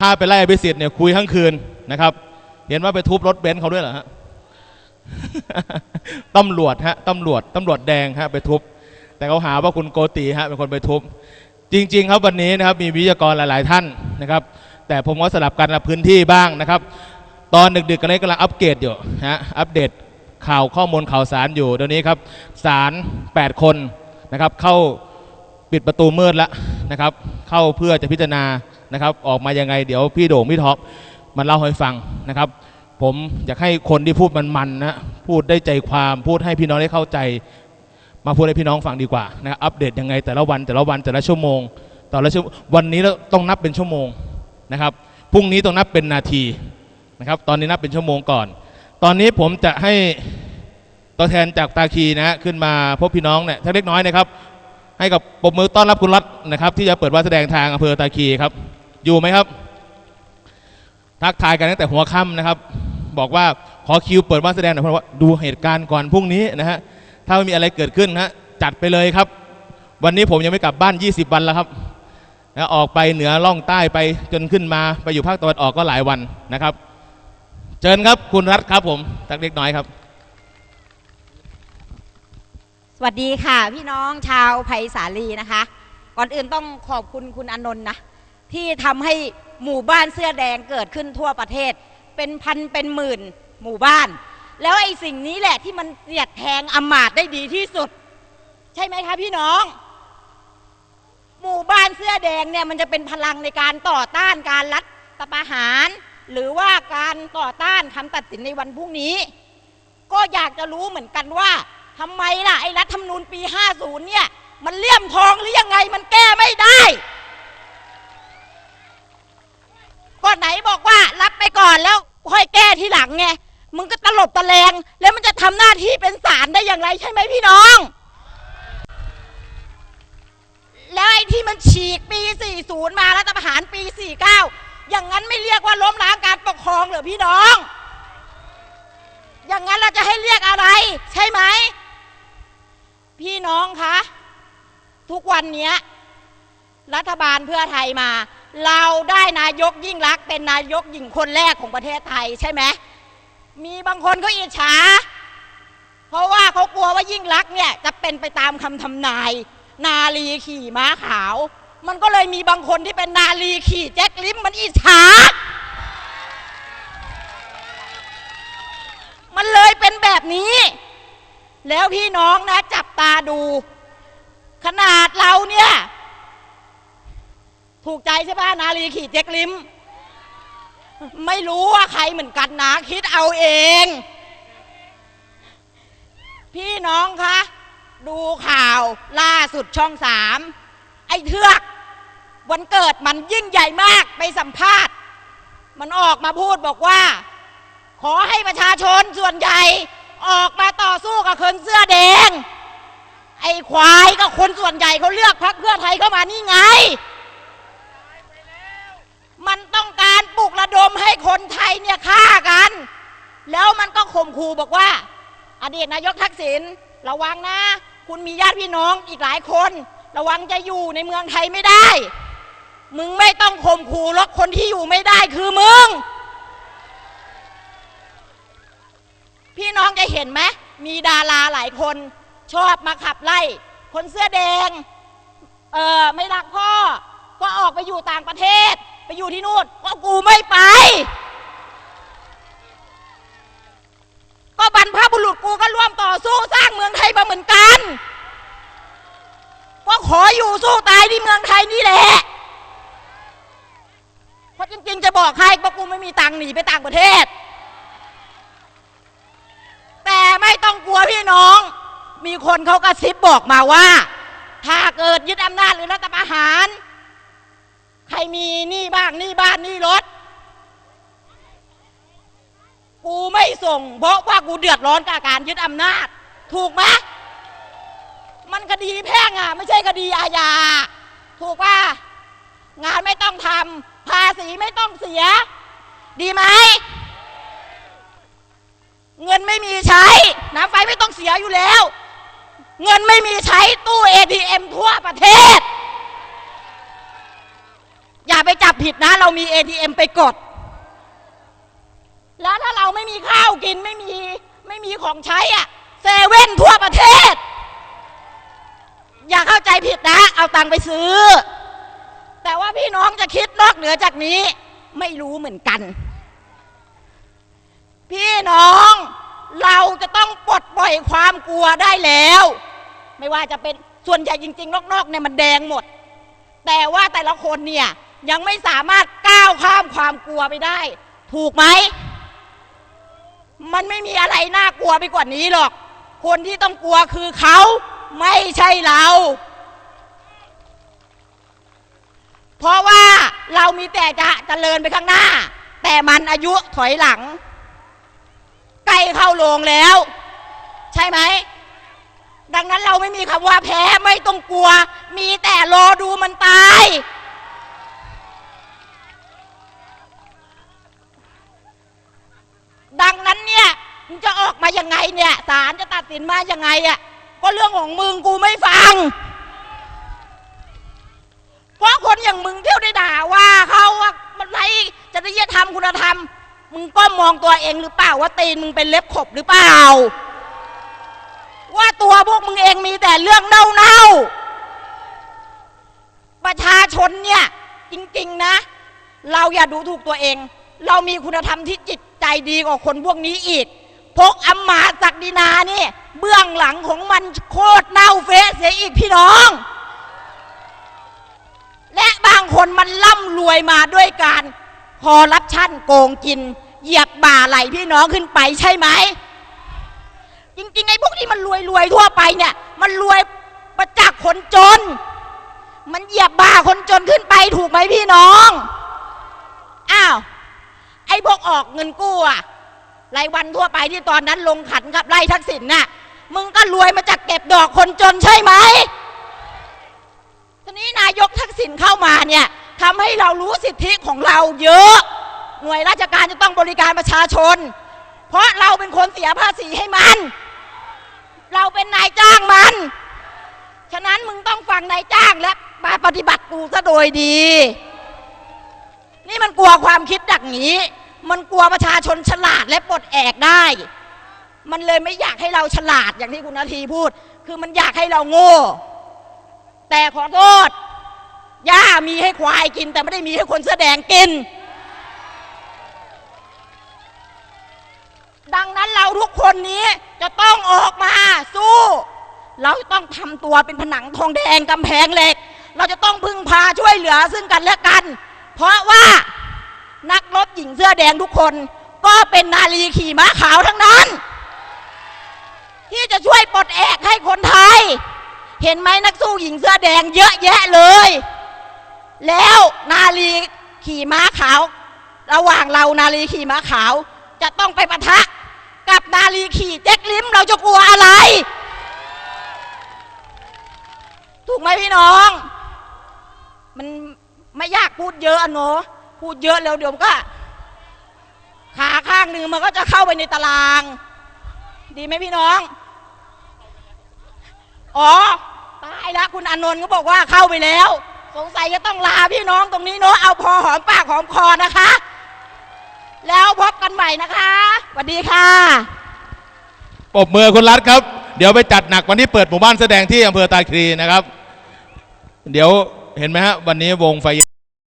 ถ้าไปไล่อภิสิทธิ์เนี่ยคุยทั้งคืนนะครับ เห็นว่าไปทุบรถเบนซ์เขาด้วยเหรอฮะตำรวจฮะตำรวจตำรวจแดงฮะไปทุบ แต่เขาหาว่าคุณโกติฮะเป็นคนไปทุบ จริง ๆ ครับวันนี้นะครับมีวิทยากรหลาย ๆ ท่านนะครับ แต่ผมก็สลับกันละพื้นที่บ้างนะครับ ตอนดึกๆกันนี้กำลังอัปเกรดอยู่ฮะอัปเดตข่าวข้อมูลข่าวสารอยู่เดี๋ยวนี้ครับสาร 8 คนนะครับ เข้าปิดประตูมืดแล้วนะครับ เข้าเพื่อจะพิจารณา นะครับ ออกมายังไงเดี๋ยวพี่โด่งพี่ท็อปมันเล่าให้ฟังนะครับ ผมอยากให้คนที่พูดมันๆนะพูดได้ใจความพูดให้พี่น้องได้เข้าใจ มาพูดให้พี่น้องฟังดีกว่านะครับอัปเดตยังไง แต่ละวันแต่ละวันแต่ละชั่วโมงแต่ละชั่ววันนี้เราต้องนับเป็นชั่วโมงนะครับพรุ่งนี้ต้องนับเป็นนาทีนะครับ ตอนนี้นับเป็นชั่วโมงก่อน ตอนนี้ผมจะให้ตัวแทนจากตาคีนะฮะขึ้นมาพบพี่น้องเนี่ยทั้งเล็กน้อยนะครับ ให้กับปรบมือต้อนรับคุณรัตน์นะครับ ที่จะเปิดว่าแสดงทางอำเภอตาคีครับ อยู่ไหมครับ ทักทายกันตั้งแต่หัวค่ำนะครับ บอกว่าขอคิวเปิดวาแสดงหน่อยเพราะว่าดูเหตุการณ์ก่อนพรุ่งนี้นะฮะถ้าไม่มีอะไรเกิดขึ้นนะจัดไปเลยครับ วันนี้ผมยังไม่กลับบ้าน 20 วันแล้วครับนะออกไปเหนือล่องใต้ไปจนขึ้นมาไปอยู่ภาคตะวันออกก็หลายวันนะครับเชิญครับคุณรัฐครับผมตักเล็กน้อยครับ สวัสดีค่ะ พี่น้องชาวไผ่สาลีนะคะ ก่อนอื่นต้องขอบคุณคุณอนนท์นะ ที่ทำให้หมู่บ้านเสื้อแดงเกิดขึ้นทั่วประเทศ เป็นพันเป็นหมื่นหมู่บ้าน แล้วไอ้สิ่งนี้แหละที่มันเสียดแทงอมาตได้ดีที่สุด ใช่ไหมคะพี่น้อง หมู่บ้านเสื้อแดงเนี่ยมันจะเป็นพลังในการต่อต้านการรัฐประหาร หรือว่าการต่อต้านคำตัดสินในวันพรุ่งนี้ ก็อยากจะรู้เหมือนกันว่าทำไมล่ะไอ้รัฐธรรมนูญปี 50 เนี่ย มันเลี่ยมทองหรือยังไงมันแก้ไม่ได้ก็ไหนบอกว่ารับไปก่อนแล้วค่อย แก้ทีหลังไง มึงก็ตลบตะแลง แล้วมันจะทำหน้าที่เป็นศาลได้อย่างไรใช่ไหมพี่น้อง แล้วไอ้ที่มันฉีกปี 40 มารัฐประหารปี 49 อย่างนั้นไม่เรียกว่าล้มล้างการปกครองเหรอพี่น้อง อย่างนั้นเราจะให้เรียกอะไร ใช่ไหม พี่น้องคะ ทุกวันเนี้ยรัฐบาลเพื่อไทยมา เราได้นายกยิ่งรักเป็นนายกหญิงคนแรกของประเทศไทยใช่ไหมมีบางคนเขาอิจฉา เพราะว่าเขากลัวว่ายิ่งรักเนี่ยจะเป็นไปตามคำทำนาย นาลีขี่ม้าขาว มันก็เลยมีบางคนที่เป็นนาลีขี่แจ็คลิมมันอิจฉา มันเลยเป็นแบบนี้ แล้วพี่น้องนะจับตาดู ขนาดเราเนี่ย ถูกใจใช่ป่ะนาลีขี่เจ๊กลิม ไม่รู้ว่าใครเหมือนกันนะคิดเอาเอง พี่น้องคะ ดูข่าวล่าสุดช่องสามไอ้เทือกวันเกิดมันยิ่งใหญ่มากไปสัมภาษณ์ มันออกมาพูดบอกว่า ขอให้ประชาชนส่วนใหญ่ ออกมาต่อสู้กับคนเสื้อแดง ไอ้ควายก็คนส่วนใหญ่เขาเลือกพรรคเพื่อไทยเข้ามานี่ไง มันต้องการปลุกระดมให้คนไทยเนี่ยฆ่ากัน แล้วมันก็ข่มขู่บอกว่า อดีตนายกทักษิณระวังนะ คุณมีญาติพี่น้องอีกหลายคน ระวังจะอยู่ในเมืองไทยไม่ได้ มึงไม่ต้องข่มขู่หรอกคนที่อยู่ไม่ได้คือมึง พี่น้องจะเห็นไหมมีดาราหลายคนชอบมาขับไล่ คนเสื้อแดง เออไม่รักพ่อ ก็ออกไปอยู่ต่างประเทศ ไปอยู่ที่นู่นก็กูไม่ไป ก็บรรพบุรุษกูก็ร่วมต่อสู้สร้างเมืองไทยมาเหมือนกัน ก็ขออยู่สู้ตายที่เมืองไทยนี่แหละ เพราะจริงๆ จะบอกใครว่ากูไม่มีตังค์หนีไปต่างประเทศ แต่ไม่ต้องกลัวพี่น้อง มีคนเขากระซิบบอกมาว่า ถ้าเกิดยึดอำนาจหรือรัฐประหาร ใครมีหนี้บ้างหนี้บ้านหนี้รถ กูไม่ส่ง เพราะว่ากูเดือดร้อนกับการยึดอำนาจ ถูกไหมมันคดีแพ่งอะ ไม่ใช่คดีอาญา ถูกป่ะงานไม่ต้องทำภาษีไม่ต้องเสีย ดีไหม เงินไม่มีใช้ น้ำไฟไม่ต้องเสียอยู่แล้ว เงินไม่มีใช้ตู้ ATM ทั่วประเทศ ไปจับผิดนะ เรามี ATM ไปกด แล้วถ้าเราไม่มีข้าวกินไม่มีไม่มีของใช้อะเซเว่นทั่วประเทศ อย่าเข้าใจผิดนะ เอาตังค์ไปซื้อ แต่ว่าพี่น้องจะคิดนอกเหนือจากนี้ ไม่รู้เหมือนกัน พี่น้องเราจะต้องปลดปล่อยความกลัวได้แล้ว ไม่ว่าจะเป็นส่วนใหญ่จริง ๆ นอกๆเนี่ยมันแดงหมด แต่ว่าแต่ละคนเนี่ย ยังไม่สามารถก้าวข้ามความกลัวไปได้ ถูกไหม มันไม่มีอะไรน่ากลัวไปกว่านี้หรอก คนที่ต้องกลัวคือเขาไม่ใช่เรา เพราะว่าเรามีแต่จะเจริญไปข้างหน้า แต่มันอายุถอยหลัง ใกล้เข้าโรงแล้ว ใช่ไหมดังนั้นเราไม่มีคำว่าแพ้ไม่ต้องกลัว มีแต่รอดูมันตาย ดังนั้นเนี่ยมึงจะออกมายังไงเนี่ยศาลจะตัดสินมายังไงอะ่ะก็เรื่องของมึงกูไม่ฟัง เพราะคนอย่างมึงเที่ยวได้ด่าว่าเขาว่ามันไรจริยธรรมคุณธรรม มึงก็มองตัวเองหรือเปล่าว่าตีนมึงเป็นเล็บขบหรือเปล่า ว่าตัวพวกมึงเองมีแต่เรื่องเน่าๆประชาชนเนี่ยจริงๆนะ เราอย่าดูถูกตัวเอง เรามีคุณธรรมที่จิต ดีกว่าคนพวกนี้อีก พกอำมาศักดินานี่ เบื้องหลังของมันโคตรเน่าเฟะเสียอีกพี่น้อง และบางคนมันร่ำรวยมาด้วยการคอร์รัปชันโกงกิน เหยียบบ่าไหลพี่น้องขึ้นไปใช่ไหม จริงๆไอ้พวกที่มันรวยรวยทั่วไปเนี่ย มันรวยประจักษ์คนจน มันเหยียบบ่าคนจนขึ้นไปถูกไหมพี่น้อง อ้าว พวกออกเงินกู้อะรายวันทั่วไปที่ตอนนั้นลงขันกับไล่ทักษิณน่ะ มึงก็รวยมาจากเก็บดอกคนจนใช่ไหมทีนี้นายกทักษิณเข้ามาเนี่ยทำให้เรารู้สิทธิของเราเยอะ หน่วยราชการจะต้องบริการประชาชน เพราะเราเป็นคนเสียภาษีให้มัน เราเป็นนายจ้างมัน ฉะนั้นมึงต้องฟังนายจ้างและมาปฏิบัติกูซะโดยดี นี่มันกลัวความคิดดักนี้ มันกลัวประชาชนฉลาดและปลดแอกได้ มันเลยไม่อยากให้เราฉลาดอย่างที่คุณนาทีพูด คือมันอยากให้เราโง่ แต่ขอโทษหญ้ามีให้ควายกิน แต่ไม่ได้มีให้คนเสื้อแดงกิน ดังนั้นเราทุกคนนี้จะต้องออกมาสู้ เราต้องทำตัวเป็นผนังทองแดงกำแพงเหล็ก เราจะต้องพึ่งพาช่วยเหลือซึ่งกันและกัน เพราะว่า นักรบหญิงเสื้อแดงทุกคน ก็เป็นนาลีขี่ม้าขาวทั้งนั้น ที่จะช่วยปลดแอกให้คนไทย เห็นไหมนักสู้หญิงเสื้อแดงเยอะแยะเลย แล้วนาลีขี่ม้าขาว ระหว่างเรานาลีขี่ม้าขาว จะต้องไปปะทะกับนาลีขี่เจ๊กลิมเราจะกลัวอะไร ถูกไหมพี่น้อง มันไม่อยากพูดเยอะอะเนาะ พูดเยอะแล้วเดี๋ยวมันก็ขาข้างหนึ่งมันก็จะเข้าไปในตาราง ดีไหมพี่น้อง อ๋อตายแล้วคุณอานนท์ก็บอกว่าเข้าไปแล้ว สงสัยจะต้องลาพี่น้องตรงนี้เนาะเอาพอหอมปากหอมคอนะคะ แล้วพบกันใหม่นะคะสวัสดีค่ะปรบมือคุณรัฐครับ เดี๋ยวไปจัดหนักวันที่เปิดหมู่บ้านแสดงที่อำเภอตาคลีนะครับ เดี๋ยวเห็นไหมฮะวันนี้วงไฟ